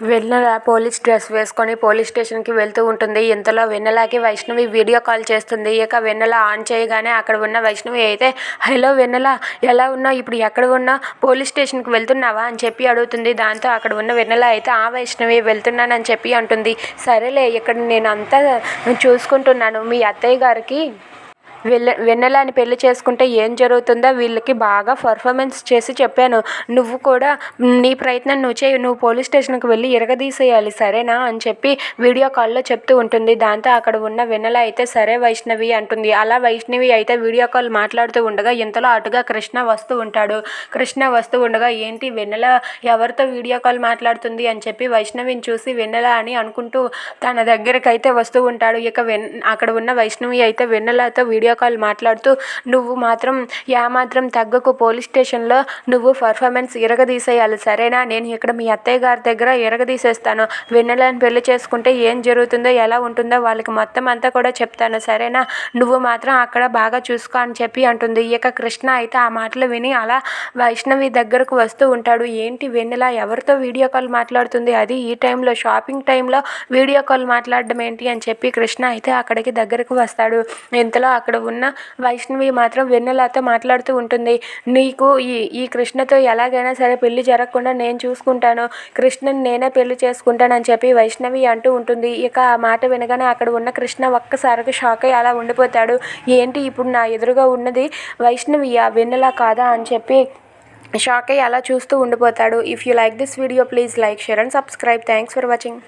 వెన్నెల police dress వేసుకొని police స్టేషన్కి వెళ్తూ ఉంటుంది. ఇంతలో వెన్నెలకి వైష్ణవి వీడియో కాల్ చేస్తుంది. ఇక వెన్నెల ఆన్ చేయగానే అక్కడ ఉన్న వైష్ణవి అయితే హలో వెన్నెల ఎలా ఉన్నావు? ఇప్పుడు ఎక్కడ ఉన్నా పోలీస్ స్టేషన్కి వెళ్తున్నావా? అని చెప్పి అడుగుతుంది. దాంతో అక్కడ ఉన్న వెన్నెల అయితే ఆ వైష్ణవి వెళ్తున్నానని చెప్పి అంటుంది. సరేలే ఇక్కడ నేను అంతా చూసుకుంటున్నాను. మీ అత్తయ్య గారికి వెల్ల వెన్నెలని పెళ్ళి చేసుకుంటే ఏం జరుగుతుందో వీళ్ళకి బాగా పర్ఫార్మెన్స్ చేసి చెప్పాను. నువ్వు కూడా నీ ప్రయత్నం నువ్వు చేయి నువ్వు పోలీస్ స్టేషన్కి వెళ్ళి ఇరగదీసేయాలి సరేనా? అని చెప్పి వీడియో కాల్లో చెప్తూ ఉంటుంది. దాంతో అక్కడ ఉన్న వెన్నెల అయితే సరే వైష్ణవి అంటుంది. అలా వైష్ణవి అయితే వీడియో కాల్ మాట్లాడుతూ ఉండగా ఇంతలో అటుగా కృష్ణ వస్తూ ఉంటాడు. కృష్ణ వస్తూ ఉండగా ఏంటి వెన్నెల ఎవరితో వీడియో కాల్ మాట్లాడుతుంది? అని చెప్పి వైష్ణవిని చూసి వెన్నెల అని అనుకుంటూ తన దగ్గరికి అయితే వస్తూ ఉంటాడు. ఇక వెన్ అక్కడ ఉన్న వైష్ణవి అయితే వెన్నెలతో వీడియో వీడియో కాల్ మాట్లాడుతూ నువ్వు మాత్రం ఏమాత్రం తగ్గకు పోలీస్ స్టేషన్లో నువ్వు పర్ఫార్మెన్స్ ఇరగదీసేయాలి సరేనా? నేను ఇక్కడ మీ అత్తయ్య గారి దగ్గర ఇరగదీసేస్తాను. వెన్నెలని పెళ్ళి చేసుకుంటే ఏం జరుగుతుందో ఎలా ఉంటుందో వాళ్ళకి మొత్తం అంతా కూడా చెప్తాను సరేనా? నువ్వు మాత్రం అక్కడ బాగా చూసుకో అని చెప్పి అంటుంది. ఇక కృష్ణ అయితే ఆ మాటలు విని అలా వైష్ణవి దగ్గరకు వస్తూ ఉంటాడు. ఏంటి వెన్నెల ఎవరితో వీడియో కాల్ మాట్లాడుతుంది? అది ఈ టైంలో షాపింగ్ టైంలో వీడియో కాల్ మాట్లాడడం ఏంటి? అని చెప్పి కృష్ణ అయితే అక్కడికి దగ్గరకు వస్తాడు. ఇంతలో అక్కడ ఉన్న వైష్ణవి మాత్రం వెన్నెలతో మాట్లాడుతూ ఉంటుంది. నీకు ఈ ఈ కృష్ణతో ఎలాగైనా సరే పెళ్ళి జరగకుండా నేను చూసుకుంటాను. కృష్ణని నేనే పెళ్ళి చేసుకుంటానని చెప్పి వైష్ణవి అంటూ ఉంటుంది. ఇక ఆ మాట వినగానే అక్కడ ఉన్న కృష్ణ ఒక్కసారిగా షాక్ అయ్యి అలా ఉండిపోతాడు. ఏంటి ఇప్పుడు నా ఎదురుగా ఉన్నది వైష్ణవి ఆ వెన్నెల కాదా అని చెప్పి షాక్ అయ్యి అలా చూస్తూ ఉండిపోతాడు. If you like this video please like share and subscribe thanks for watching